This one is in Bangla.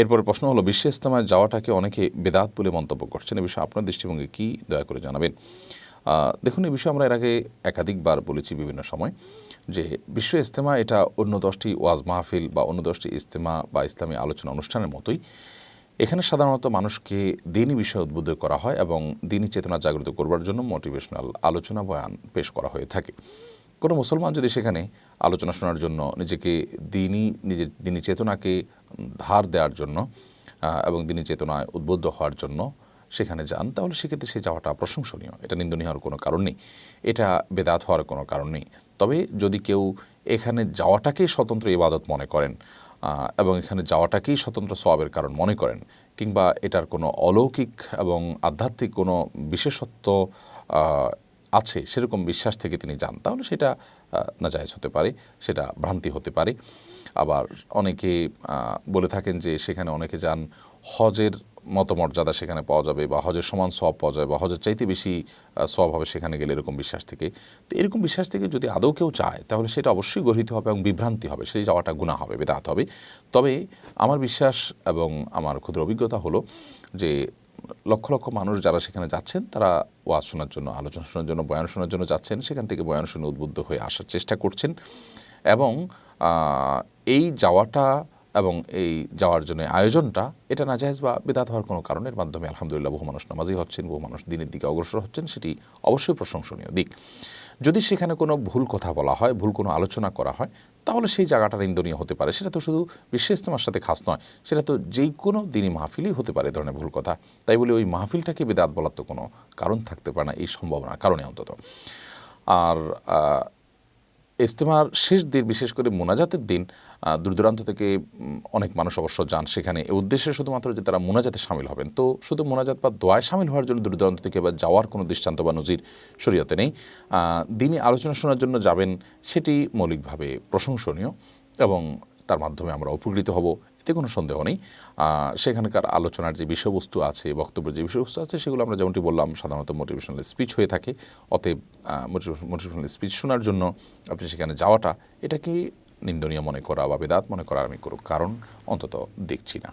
এরপরে প্রশ্ন হলো, বিশ্ব ইস্তেমায় যাওয়াটাকে অনেকে বেদাত বলে মন্তব্য করছেন। এ বিষয়ে আপনার দৃষ্টিভঙ্গি কী? দয়া করে জানাবেন। দেখুন, এ বিষয়ে আমরা এর আগে একাধিকবার বলেছি বিভিন্ন সময় যে বিশ্ব ইস্তেমা এটা অন্য দশটি ওয়াজ মাহফিল বা অন্য দশটি ইস্তেমা বা ইসলামী আলোচনা অনুষ্ঠানের মতোই। এখানে সাধারণত মানুষকে দিনই বিষয়ে উদ্বুদ্ধ করা হয় এবং দিনই চেতনা জাগ্রত করবার জন্য মোটিভেশনাল আলোচনা বয়ান পেশ করা হয়ে থাকে। কোনো মুসলমান যদি সেখানে আলোচনা শোনার জন্য নিজেকে দিনই নিজের দিনী চেতনাকে ধার দেওয়ার জন্য এবং দিনী চেতনায় উদ্বুদ্ধ হওয়ার জন্য সেখানে যান, তাহলে সেক্ষেত্রে সে যাওয়াটা প্রশংসনীয়। এটা নিন্দনীয় হওয়ার কোনো কারণ নেই। এটা বেদাত হওয়ার কোনো কারণ নেই। তবে যদি কেউ এখানে যাওয়াটাকেই স্বতন্ত্র ইবাদত মনে করেন এবং এখানে যাওয়াটাকেই স্বতন্ত্র সওয়াবের কারণ মনে করেন, কিংবা এটার কোনো অলৌকিক এবং আধ্যাত্মিক কোনো বিশেষত্ব আছে, সেরকম বিশ্বাস থেকে তিনি যান, তাহলে সেটা নাজায়েজ হতে পারে, সেটা ভ্রান্তি হতে পারে। আবার অনেকে বলে থাকেন যে সেখানে অনেকে যান, হজের মতো মর্যাদা সেখানে পাওয়া যাবে বা হজের সমান সব পাওয়া যাবে বা হজের চাইতে বেশি সব হবে সেখানে গেলে এরকম বিশ্বাস থেকে। তো এরকম বিশ্বাস থেকে যদি আদৌ কেউ চায় তাহলে সেটা অবশ্যই গর্হিত হবে এবং বিভ্রান্তি হবে, সেই যাওয়াটা গুণা হবে, বেদাত হবে। তবে আমার বিশ্বাস এবং আমার ক্ষুদ্র অভিজ্ঞতা হলো যে লক্ষ লক্ষ মানুষ যারা সেখানে যাচ্ছেন, তারা ওয়াজ শোনার জন্য, আলোচনা শোনার জন্য, বয়ান শোনার জন্য যাচ্ছেন। সেখান থেকে বয়ান শুনে উদ্বুদ্ধ হয়ে আসার চেষ্টা করছেন। এবং এই যাওয়াটা এবং এই যাওয়ার জন্য আয়োজনটা, এটা নাজাহেজ বা বেদাত হওয়ার কোনো কারণের মাধ্যমে আলহামদুলিল্লাহ বহু মানুষ নামাজি হচ্ছেন, বহু মানুষ দিনের দিকে অগ্রসর হচ্ছেন, সেটি অবশ্যই প্রশংসনীয় দিক। যদি সেখানে কোনো ভুল কথা বলা হয়, ভুল কোনো আলোচনা করা হয়, তাহলে সেই জায়গাটা নিন্দনীয় হতে পারে। সেটা তো শুধু বিশ্ব ইস্তেমার সাথে খাস নয়, সেটা তো যেই কোনো দিনই মাহফিলই হতে পারে ধরনের ভুল কথা। তাই বলে ওই মাহফিলটাকে বেদাত বলার তো কোনো কারণ থাকতে পারে না, এই সম্ভাবনার কারণে অন্তত। আর আহ, ইস্তেমার শেষ দিন বিশেষ করে মোনাজাতের দিন দূর দূরান্ত থেকে অনেক মানুষ অবশ্য যান সেখানে। এ উদ্দেশ্যে শুধুমাত্র যে তারা মোনাজাতে সামিল হবেন তো শুধু মোনাজাত বা দোয়ায় সামিল হওয়ার জন্য দূর দূরান্ত থেকে বা যাওয়ার কোনো দৃষ্টান্ত বা নজির শরীয়তে নেই। দিনে দিনই আলোচনা শোনার জন্য যাবেন সেটি মৌলিকভাবে প্রশংসনীয় এবং তার মাধ্যমে আমরা উপকৃত হব। এতে কোনো সন্দেহ নেই। সেখানকার আলোচনার যে বিষয়বস্তু আছে, বক্তব্যের যে বিষয়বস্তু আছে, সেগুলো আমরা যেমনটি বললাম, সাধারণত মোটিভেশনাল স্পিচ হয়ে থাকে। অতএব মোটিভেশনাল স্পিচ শোনার জন্য আপনি সেখানে যাওয়াটা এটাকে নিন্দনীয় মনে করা বা বেদাত মনে করা আমি কোনো কারণ অন্তত দেখছি না।